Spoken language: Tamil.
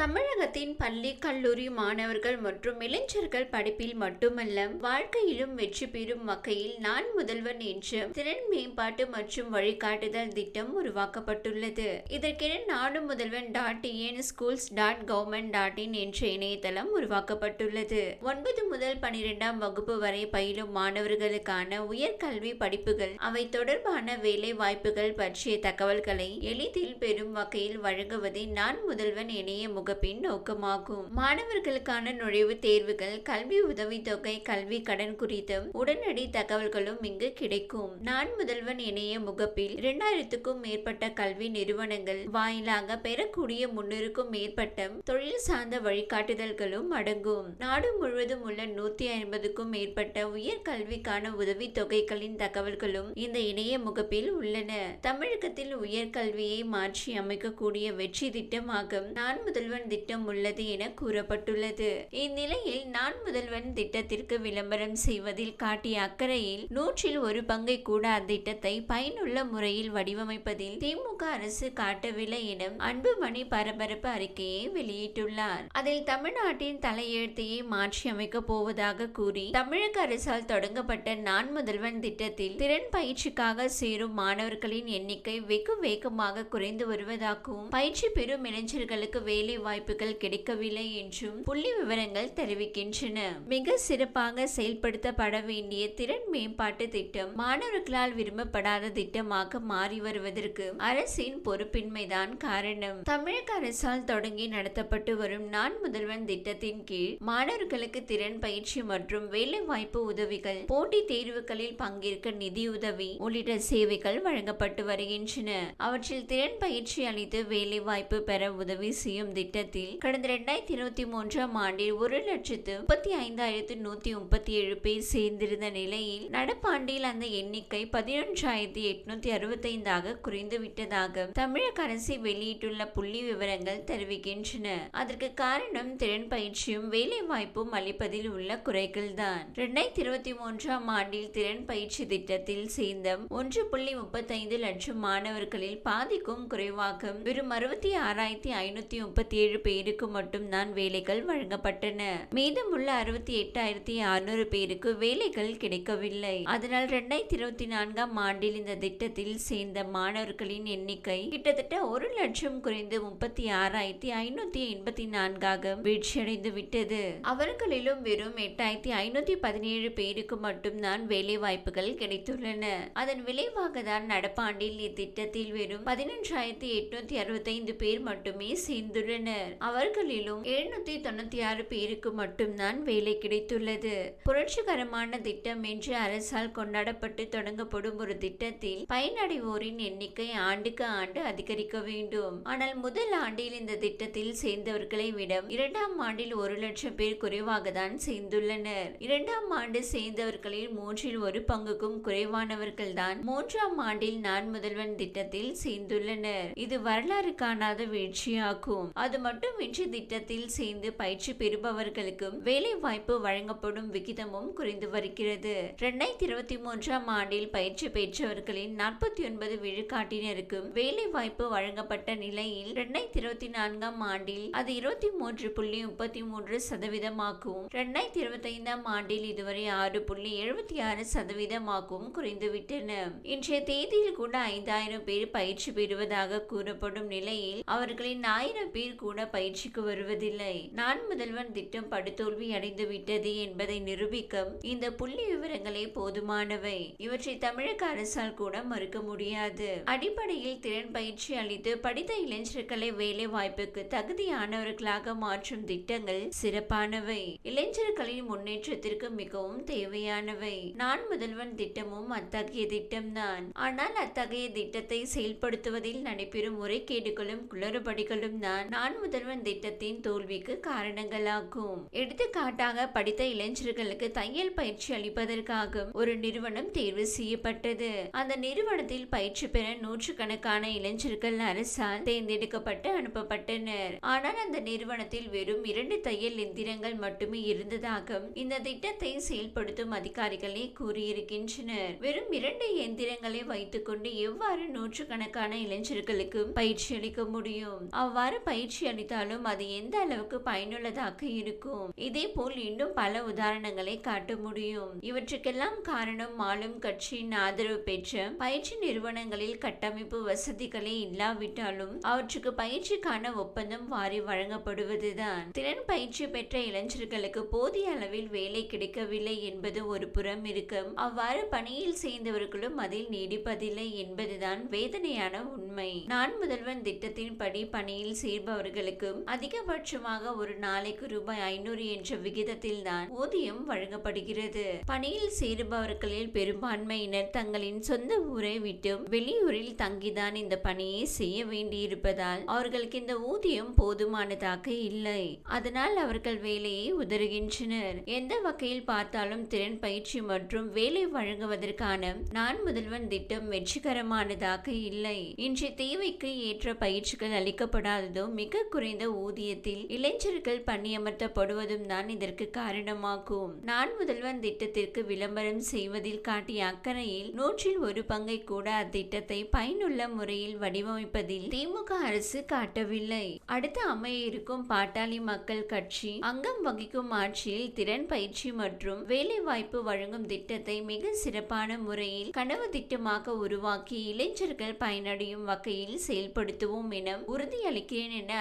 தமிழகத்தின் பள்ளி கல்லூரி மாணவர்கள் மற்றும் இளைஞர்கள் படிப்பில் மட்டுமல்ல வாழ்க்கையிலும் வெற்றி பெறும் வகையில் நான் முதல்வன் என்ற திறன் மேம்பாட்டு மற்றும் வழிகாட்டுதல் திட்டம் உருவாக்கப்பட்டுள்ளது. இதற்கென நாடு Mudhalvan dot TN schools dot government dot in என்ற இணையதளம் உருவாக்கப்பட்டுள்ளது. ஒன்பது முதல் பனிரெண்டாம் வகுப்பு வரை பயிலும் மாணவர்களுக்கான உயர்கல்வி படிப்புகள் அவை தொடர்பான வேலை வாய்ப்புகள் பற்றிய தகவல்களை எளிதில் பெறும் வகையில் வழங்குவதே நான் முதல்வன் இணைய முகப்பின் நோக்கமாகும். மாணவர்களுக்கான நுழைவுத் தேர்வுகள் கல்வி உதவித்தொகை கல்வி கடன் குறித்தும் உடனடி தகவல்களும் இங்கு கிடைக்கும். நான் முதல்வன் இணைய முகப்பில் இரண்டாயிரத்துக்கும் மேற்பட்ட கல்வி நிறுவனங்கள் வாயிலாக பெறக்கூடிய முன்னூறுக்கும் மேற்பட்ட தொழில் சார்ந்த வழிகாட்டுதல்களும் அடங்கும். நாடு முழுவதும் உள்ள நூத்தி ஐம்பதுக்கும் மேற்பட்ட உயர் கல்விக்கான தகவல்களும் இந்த இணைய முகப்பில் உள்ளன. தமிழகத்தில் உயர்கல்வியை மாற்றி அமைக்கக்கூடிய வெற்றி திட்டமாக நான் முதல்வன் திட்டம் உள்ளது என கூறப்பட்டுள்ளது. இந்நிலையில் நான் முதல்வன் திட்டத்திற்கு விளம்பரம் செய்வதில் காட்டிய அக்கறையில் நூற்றில் ஒரு பங்கை கூட அத்திட்டத்தை பயனுள்ள முறையில் வடிவமைப்பதில் திமுக அரசு காட்டவில்லை என அன்புமணி பரபரப்பு அறிக்கையை வெளியிட்டுள்ளார். அதில் தமிழ்நாட்டின் தலையெழுத்தையே மாற்றி அமைக்கப் போவதாக கூறி தமிழக அரசால் தொடங்கப்பட்ட நான் முதல்வன் திட்டத்தில் திறன் பயிற்சிக்காக சேரும் மாணவர்களின் எண்ணிக்கை வெகு வேகமாக குறைந்து வருவதாகவும் பயிற்சி பெறும் இளைஞர்களுக்கு வேலை வாய்ப்புகள் கிடைக்கவில்லை என்றும் புள்ளி விவரங்கள் தெரிவிக்கின்றன. மிக சிறப்பாக செயல்படுத்தப்பட வேண்டிய திறன் மேம்பாட்டு திட்டம் மாணவர்களால் விரும்பப்படாத திட்டமாக மாறி வருவதற்கு அரசின் பொறுப்பின்மைதான் காரணம். தமிழக அரசால் தொடங்கி நடத்தப்பட்டு வரும் நான் முதல்வன் திட்டத்தின் கீழ் மாணவர்களுக்கு திறன் பயிற்சி மற்றும் வேலை வாய்ப்பு உதவிகள் போட்டித் தேர்வுகளில் பங்கேற்க நிதியுதவி உள்ளிட்ட சேவைகள் வழங்கப்பட்டு வருகின்றன. அவற்றில் திறன் பயிற்சி அளித்து வேலை வாய்ப்பு பெற உதவி செய்யும் திட்டத்தில் கடந்த இரண்டாயிரத்தி இருபத்தி மூன்றாம் ஆண்டில் ஒரு லட்சத்து முப்பத்தி ஐந்தாயிரத்து நூத்தி முப்பத்தி ஏழு பேர் சேர்ந்திருந்த நிலையில் நடப்பாண்டில் அந்த எண்ணிக்கை பதினொன்றாயிரத்தி எட்நூத்தி அறுபத்தைந்தாக குறைந்து விட்டதாக தமிழக அரசு வெளியிட்டுள்ள புள்ளி விவரங்கள் தெரிவிக்கின்றன. அதற்கு காரணம் திறன் பயிற்சியும் வேலை வாய்ப்பும் அளிப்பதில் உள்ள குறைகள் தான் இரண்டாயிரத்தி இருபத்தி மூன்றாம் ஆண்டில் திறன் பயிற்சி திட்டத்தில் சேர்ந்த ஒன்று புள்ளி முப்பத்தைந்து லட்சம் மாணவர்களில் பாதிக்கும் குறைவாக வெறும் அறுபத்தி ஆறாயிரத்தி ஐநூத்தி முப்பத்தி ஏழு பேருக்கு மட்டும்தான் வேலைகள் வழங்கப்பட்டன. மீதமுள்ள அறுபத்தி எட்டாயிரத்தி அறுநூறு பேருக்கு வேலைகள் கிடைக்கவில்லை. அதனால் இரண்டாயிரத்தி இருபத்தி நான்காம் ஆண்டில் இந்த திட்டத்தில் சேர்ந்த மாணவர்களின் எண்ணிக்கை கிட்டத்தட்ட ஒரு லட்சம் குறைந்து முப்பத்தி ஆறாயிரத்தி ஐநூத்தி எண்பத்தி நான்காக வீழ்ச்சியடைந்து விட்டது. அவர்களிலும் வெறும் எட்டாயிரத்தி ஐநூத்தி பதினேழு பேருக்கு மட்டும்தான் வேலை வாய்ப்புகள் கிடைத்துள்ளன. அதன் விளைவாக தான் நடப்பாண்டில் இத்திட்டத்தில் வெறும் பதினொன்றாயிரத்தி எட்நூத்தி அறுபத்தைந்து பேர் மட்டுமே சேர்ந்துள்ளனர். அவர்களிலும் எழுநூத்தி தொண்ணூத்தி ஆறு பேருக்கு மட்டும்தான் வேலை கிடைத்துள்ளது. புரட்சிகரமான திட்டம் என்று அரசால் கொண்டாடப்பட்டு தொடங்கப்படும் ஒரு திட்டத்தில் பயனடைவோரின் எண்ணிக்கை ஆண்டுக்கு ஆண்டு அதிகரிக்க வேண்டும். ஆனால் முதல் ஆண்டில் இந்த திட்டத்தில் சேர்ந்தவர்களை விட இரண்டாம் ஆண்டில் ஒரு லட்சம் பேர் குறைவாக தான் சேர்ந்துள்ளனர். இரண்டாம் ஆண்டு சேர்ந்தவர்களில் மூன்றில் ஒரு பங்குக்கும் குறைவானவர்கள் தான் மூன்றாம் ஆண்டில் நான் முதல்வன் திட்டத்தில் சேர்ந்துள்ளனர். இது வரலாறு காணாத வீழ்ச்சியாகும். அது மட்டுமின்றி திட்டத்தில் சேர்ந்து பயிற்சி பெறுபவர்களுக்கும் வேலை வாய்ப்பு வழங்கப்படும் விகிதமும் குறைந்து வருகிறது. இரண்டாயிரத்தி இருபத்தி மூன்றாம் ஆண்டில் பயிற்சி பெற்றவர்களின் நாற்பத்தி ஒன்பது விழுக்காட்டினருக்கும் வேலை வாய்ப்பு வழங்கப்பட்ட நிலையில் இரண்டாயிரத்தி இருபத்தி நான்காம் ஆண்டில் அது இருபத்தி மூன்று புள்ளி முப்பத்தி மூன்று சதவீதமாகவும் இரண்டாயிரத்தி இருபத்தி ஐந்தாம் ஆண்டில் இதுவரை ஆறு புள்ளி எழுபத்தி ஆறு சதவீதமாகவும் குறைந்துவிட்டன. இன்றைய தேதியில் கூட ஐந்தாயிரம் பேர் பயிற்சி பெறுவதாக கூறப்படும் நிலையில் அவர்களின் ஆயிரம் பேர் கூட பயிற்சிக்கு வருவதில்லை. நான் முதல்வன் திட்டம் படுதோல்வி அடைந்து விட்டது என்பதை நிரூபிக்க இந்த புள்ளி விவரங்களே போதுமானவை. இவற்றை தமிழக அரசால் கூட மறுக்க முடியாது. அடிப்படையில் திறன் பயிற்சி அளித்து படித்த இளைஞர்களை வேலை வாய்ப்புக்கு தகுதியானவர்களாக மாற்றும் திட்டங்கள் சிறப்பானவை. இளைஞர்களின் முன்னேற்றத்திற்கு மிகவும் தேவையானவை. நான் முதல்வன் திட்டமும் அத்தகைய திட்டம்தான். ஆனால் அத்தகைய திட்டத்தை செயல்படுத்துவதில் நடைபெறும் முறைகேடுகளும் குளறுபடிகளும் தான். நான் முதல்வன் திட்டத்தின் தோல்விக்கு காரணங்களாகும். எடுத்துக்காட்டாக படித்த இளைஞர்களுக்கு தையல் பயிற்சி அளிப்பதற்காக ஒரு நிறுவனம் தேர்வு செய்யப்பட்டது. அந்த நிறுவனத்தில் பயிற்சி பெற நூற்றுக்கணக்கான இளைஞர்கள் அரசால் தேர்ந்தெடுக்கப்பட்டு அனுப்பப்பட்டனர். ஆனால் அந்த நிறுவனத்தில் வெறும் இரண்டு தையல் எந்திரங்கள் மட்டுமே இருந்ததாக இந்த திட்டத்தை செயல்படுத்தும் அதிகாரிகளே கூறியிருக்கின்றனர். வெறும் இரண்டு எந்திரங்களை வைத்துக்கொண்டு எவ்வாறு நூற்றுக்கணக்கான இளைஞர்களுக்கு பயிற்சி அளிக்க முடியும்? அவ்வாறு பயிற்சி அளித்தாலும் அது எந்த அளவுக்கு பயனுள்ளதாக இருக்கும்? இதே போல் இன்னும் பல உதாரணங்களை காட்ட முடியும். இவற்றுக்கெல்லாம் காரணம் ஆளும் கட்சியின் ஆதரவு பெற்ற பயிற்சி நிறுவனங்களில் கட்டமைப்பு வசதிகளே இல்லாவிட்டாலும் அவற்றுக்கு பயிற்சிக்கான ஒப்பந்தம் வாரி வழங்கப்படுவதுதான். திறன் பயிற்சி பெற்ற இளைஞர்களுக்கு போதிய அளவில் வேலை கிடைக்கவில்லை என்பது ஒரு புறம் இருக்கும். அவ்வாறு பணியில் சேர்ந்தவர்களும் அதில் நீடிப்பதில்லை என்பதுதான் வேதனையான உண்மை. நான் முதல்வன் திட்டத்தின்படி பணியில் சேர்பவர்கள் சேர்பவர்களுக்கும் அதிகபட்சமாக ஒரு நாளைக்கு ரூபாய் ஐநூறு என்ற விகிதத்தில் தான் ஊதியம் வழங்கப்படுகிறது. பணியில் சேருபவர்களில் பெரும்பான்மையினர் தங்களின் சொந்த ஊரை விட்டு வெளியூரில் தங்கிதான் இந்த பணியை செய்ய வேண்டியிருப்பதால் அவர்களுக்கு இந்த ஊதியம் போதுமானதாக இல்லை. அதனால் அவர்கள் வேலையை உதறுகின்றனர். எந்த வகையில் பார்த்தாலும் திறன் பயிற்சி மற்றும் வேலை வழங்குவதற்கான நான் முதல்வன் திட்டம் வெற்றிகரமானதாக இல்லை. இன்றைய தேவைக்கு ஏற்ற பயிற்சிகள் அளிக்கப்படாததும் மிக குறைந்த ஊதியத்தில் இளைஞர்கள் பணியமர்த்தப்படுவதும் தான் இதற்கு காரணமாகும். நான் முதல்வன் திட்டத்திற்கு விளம்பரம் செய்வதில் காட்டிய அக்கறையில் நூற்றில் ஒரு பங்கை கூட அத்திட்டத்தை பயனுள்ள முறையில் வடிவமைப்பதில் திமுக அரசு காட்டவில்லை. அடுத்து அமைய இருக்கும் பாட்டாளி மக்கள் கட்சி அங்கம் வகிக்கும் ஆட்சியில் திறன் பயிற்சி மற்றும் வேலை வாய்ப்பு வழங்கும் திட்டத்தை மிக சிறப்பான முறையில் கனவு திட்டமாக உருவாக்கி இளைஞர்கள் பயனடையும் வகையில் செயல்படுத்துவோம் என உறுதியளிக்கிறேன் என